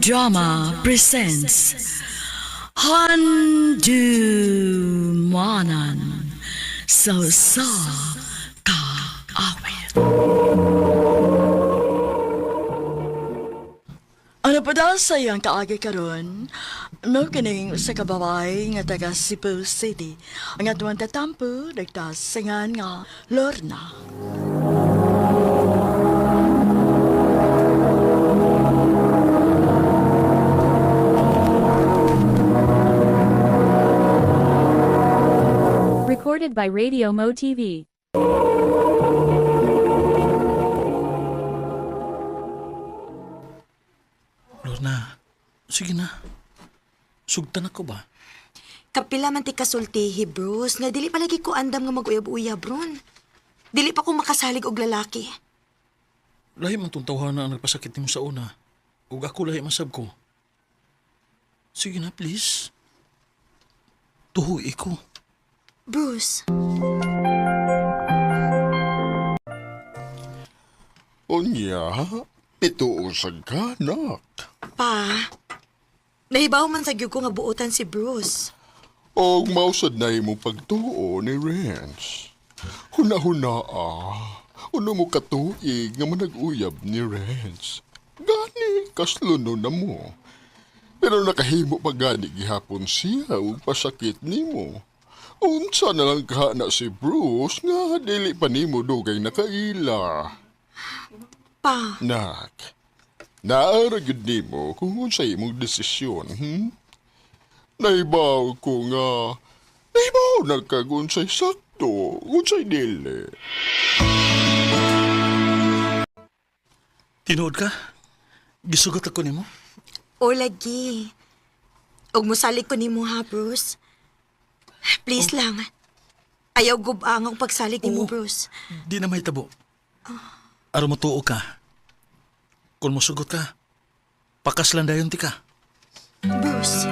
Drama presents Handu Manan So Sa Ka Awit Ano pa daw sa iyang kaagi karon? No kining sa kababay nga taga Cebu City. Ang atuang tatampo, nagtas singan nga Lorna. Recorded by Radio Mo TV. Lorna, sige na. Sugtan ako ba? Kapila man ti kasultihi, Bruce, nga dili palagi ko andam nga mag-uyab-uyab, ron. Dili pa ko makasalig og lalaki. Lahi man tong tawhana ang nagpasakit nimo sa una. Ug ako lahi masab ko. Sige na, please. Tuhoy ko. Bruce, Unya, pituusag ka, nak. pa. Nahibaw man sa ko nga buotan si Bruce. O mausad na mo pagtuo ni Renz. Huna-huna ah. Uno mo katuig nga manag-uyab ni Renz. Gani, kasluno na mo. Pero nakahimo pa gani gihapon siya ug pasakit nimo. Unsa na lang kahana si Bruce nga dili pa nimo dugay nakaila. Pa, Nak, naara gyud nimo kung unsay imong desisyon, hmm? Naibaw ko nga, naibaw na kag unsay sakto, unsay dili. Tinuod ka? Gisugot ako nimo? o lagi. Og mosalig ko nimo ha, Bruce. Please lang. Ayaw gubang ang pagsalig nimo, Oo. Bruce. Di na may tabo. Aron mo tuo ka. Kung musugot ka, pakas lang dayon ti ka. Bruce.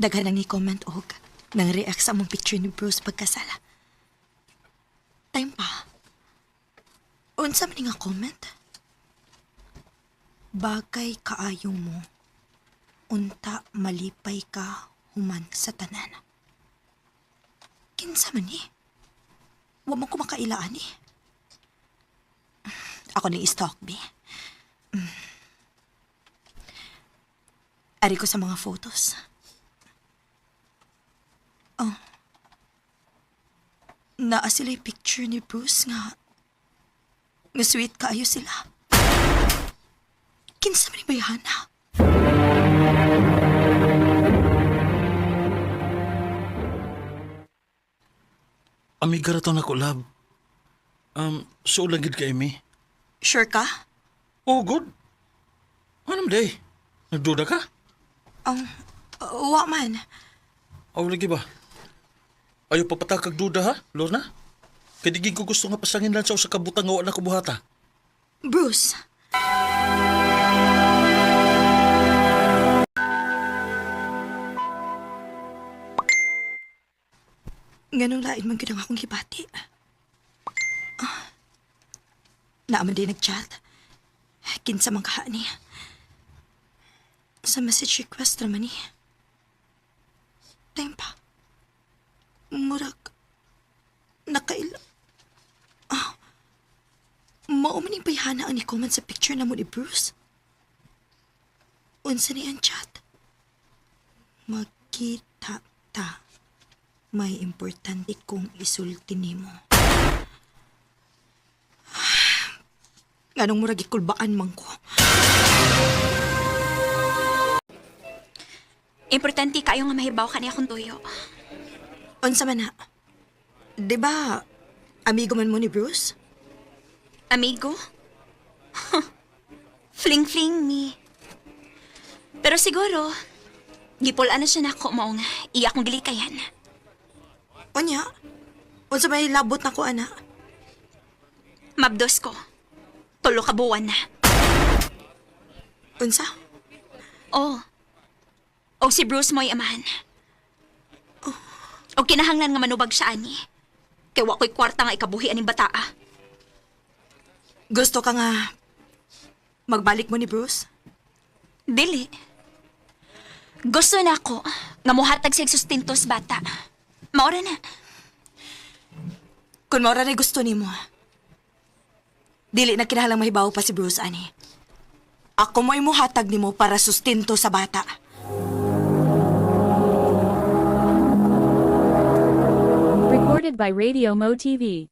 Daghan lang ni comment og nang react sa among picture ni Bruce pagkasala. Time pa. Unsa man nga comment? Bagay kaayo mo. Unta malipay ka human sa tanan. Kinsa man ni? Wa man ko makailaan ni. Ako ni stalk be. Mm. Ari ko sa mga photos. Oh. Naa sila yung picture ni Bruce nga nga sweet kaayo sila. Kinsa man ni bayhana? Amiga ra to na ko, love. Um, so lagid ka, Amy. Sure ka? Oh, good. Ano day? Nagduda ka? Um, wa man. Aw, lagi ba? Ayaw pa patakag duda ha, Lorna? Kadigig ko gusto nga pasangin lang sa usa ka nga wala ko buhata. Bruce. Ganun lain man ang akong gibati. Ah. Naaman din nag-chat. Kinsa man kaha ni. Sa message request naman ni. Time pa. Murag. Nakaila. Ah. Mao man yung bayhana ang ni-comment sa picture na mo ni Bruce. Unsa ni ang chat? Magkita ta. May importante kong isulti nimo. Ganong murag ikulbaan man ko. Importante kayo nga mahibaw ka niya akong tuyo. Unsa man na? Di ba, amigo man mo ni Bruce? Amigo? Fling-fling me. Pero siguro, gipulaan na siya na ako maong iya akong gilikayan. Onya, unsa may labot na ko, ana? Mabdos ko. Tulo ka buwan na. Unsa? Oh. O si Bruce mo'y amahan. O kinahanglan nga manubag siya ani. Kay wa ko'y kwarta nga ikabuhi aning bataa. Gusto ka nga magbalik mo ni Bruce? Dili. Gusto na ako nga muhatag siya sustinto sa bata. Maura na. Kung maura na gusto ni mo, dili na kinahanglang mahibaw pa si Bruce, ani. Ako mo imuhatag ni mo para sustinto sa bata. Recorded by Radio Mo TV.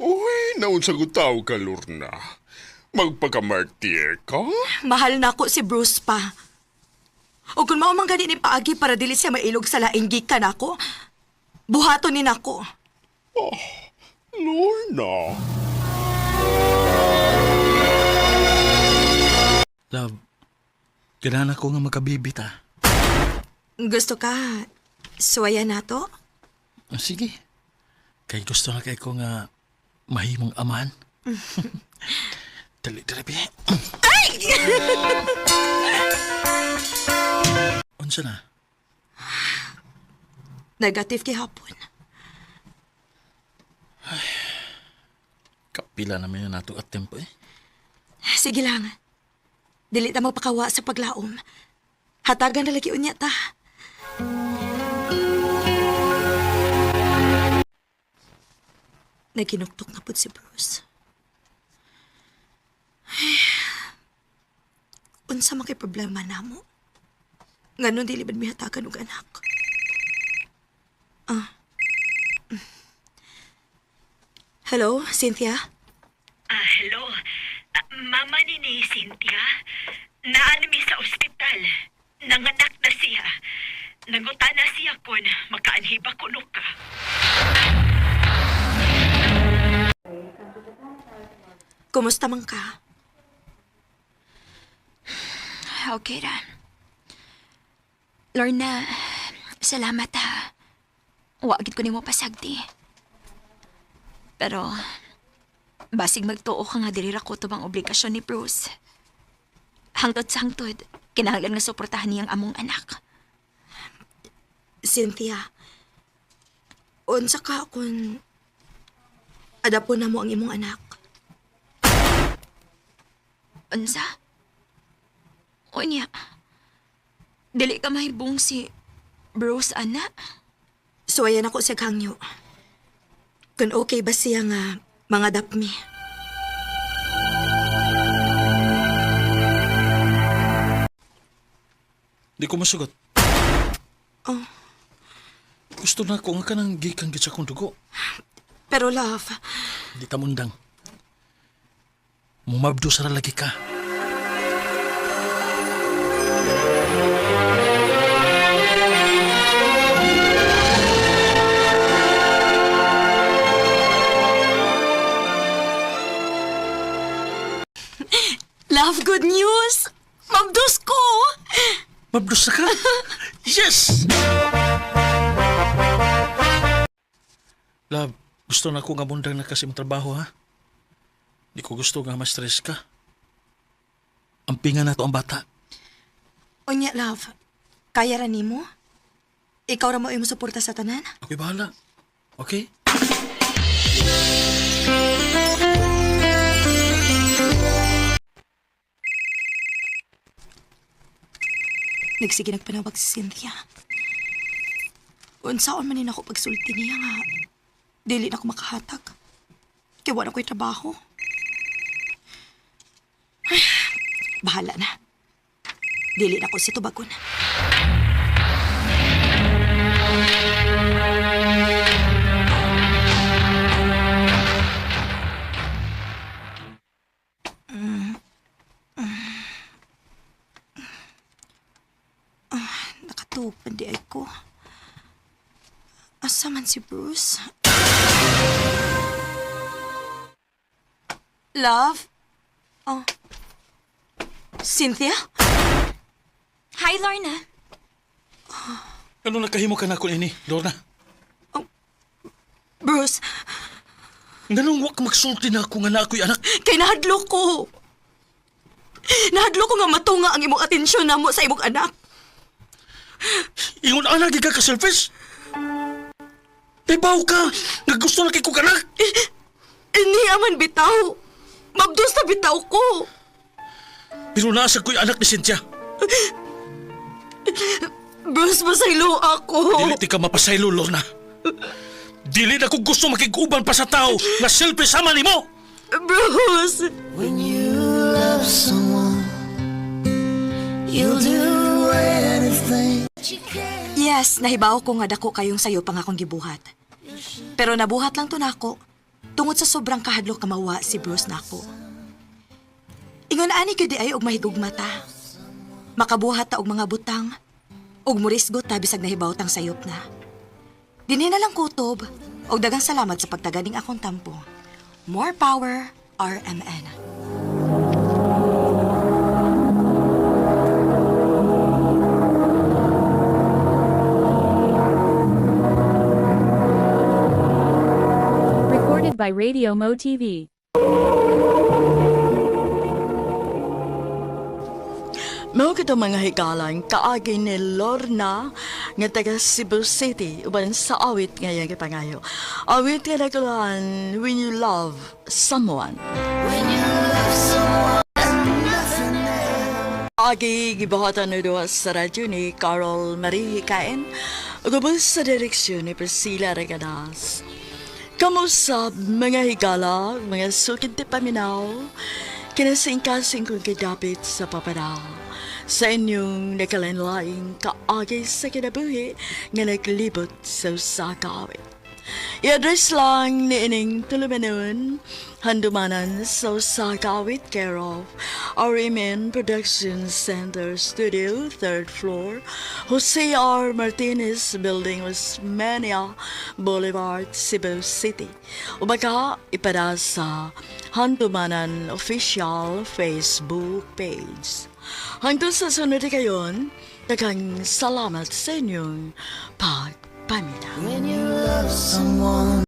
Uy, naun sa gutaw ka, Lorna. Magpakamartier ka? Mahal na ako si Bruce pa. O kung mao man gani ni paagi para dili siya mailog sa laing gikan ako, buhaton ni nako. Lorna. Love, ganahan ako nga magkabibit ah. Gusto ka suwaya na to? Ah, Sige. Kay gusto na kay ko nga mahimong aman. dali, dali, bi. Unsa na? Negative kihapon. Kapila namin na nato at tempo eh. Sige lang. Dili ta magpakawa sa paglaom. Hatagan na lagi unya ta. Naginuktok na po si Bruce. Ay, unsa man kay problema namo? Nganon dili ba mi hatagan og anak? Ah. Hello, Cynthia? Ah, hello. Mama ni ni Cynthia. Naanami sa ospital. Nanganak na siya. Nangutan na siya kung makaanhiba ko ka. Kumusta man ka? Okay ra. Lorna, salamat ha. Wagid ko nimo pasagdi. Pero, basig magtuo ka nga dili ra ko tubang obligasyon ni Bruce. Hangtod sa hangtod, kinahanglan nga suportahan niyang among anak. Cynthia, unsa ka kung adapon na mo ang imong anak? Unsa? Unya, dili ka mahibong si Bruce, ana? Suwayan ako sa hangyo. Kung okay ba siya nga mga dapmi? Di ko masugot. Oh. Gusto na ko nga ka nang gikan gid sa kong dugo. Pero love, Di ta mundang. Mumabdo sa lalaki ka. Love good news! Mabdos ko! Mabdos na ka? yes! Love, gusto na ko nga mundang na kasi trabaho ha. Di ko gusto nga ma-stress ka. Ampingan na to ang bata. Unya, love, kaya ra nimo? Ikaw ra mo imo suporta sa tanan? Ako'y bahala. Okay? Nagsige nagpanawag si Cynthia. Unsaon man ako pagsulti niya nga. Dili na ako makahatag. Kaya wala ko'y trabaho. Ay, bahala na. Dili na ako si Tubagon. Si Bruce? Love? Oh. Cynthia? Hi, Lorna. Ano nakahimo ka na ko ini, Lorna? Nganong wa ka magsulti na ako nga na ako'y anak? Kay nahadlo ko. Nahadlo ko nga matunga ang imong atensyon namo sa imong anak. Ingon anak di ka ka-selfish? Ibaw ka! Nga gusto na kay ko anak! Ini aman bitaw. Mabdos na bitaw ko. Pero nasa ko'y anak ni Cynthia. Bruce, masaylo ako. Dili ti ka mapasaylo, Lorna. Dili na ko gusto makiguban pa sa tao nga selfish sama ni mo! Bruce. When you love someone, you'll do anything. Yes, nahibaw ko nga dako kayong sayo pang akong gibuhat. Pero nabuhat lang to nako. Tungod sa sobrang kahadlok kamawa si Bruce nako. Ingon ani gudi ay og mahigog mata. Makabuhat ta og mga butang. Og murisgot ta bisag nahibaw tang sayop na. Dinhi na lang kutob. Og dagang salamat sa pagtaganing akong tampo. More power, RMN. By Radio Mo TV. Mao kito mga higalan kaagi ni Lorna nga taga Cebu City uban sa awit ngayon kipangayo. Awit nga nagkulan when you love someone. Agi gibuhatan na doon sa radyo ni Carol Marie Hikain ugubos sa direksyon ni Priscilla Regadas. Kamusta mga higala, mga sukid ti paminaw, kinasingkasing kong kidapit sa papanaw. Sa inyong nakalanlaing kaagay sa kinabuhi nga naglibot sa usakawit. I-address lang ni ining tulumanon, handumanan sa usakawit care of RMN Production Center Studio, 3rd floor, Jose R. Martinez Building, Osmania Boulevard, Cebu City. Ubaga, ipada sa Handumanan Official Facebook page. Hanggang sa sunod kayon, dagang salamat sa inyong pagpamina. When you love someone.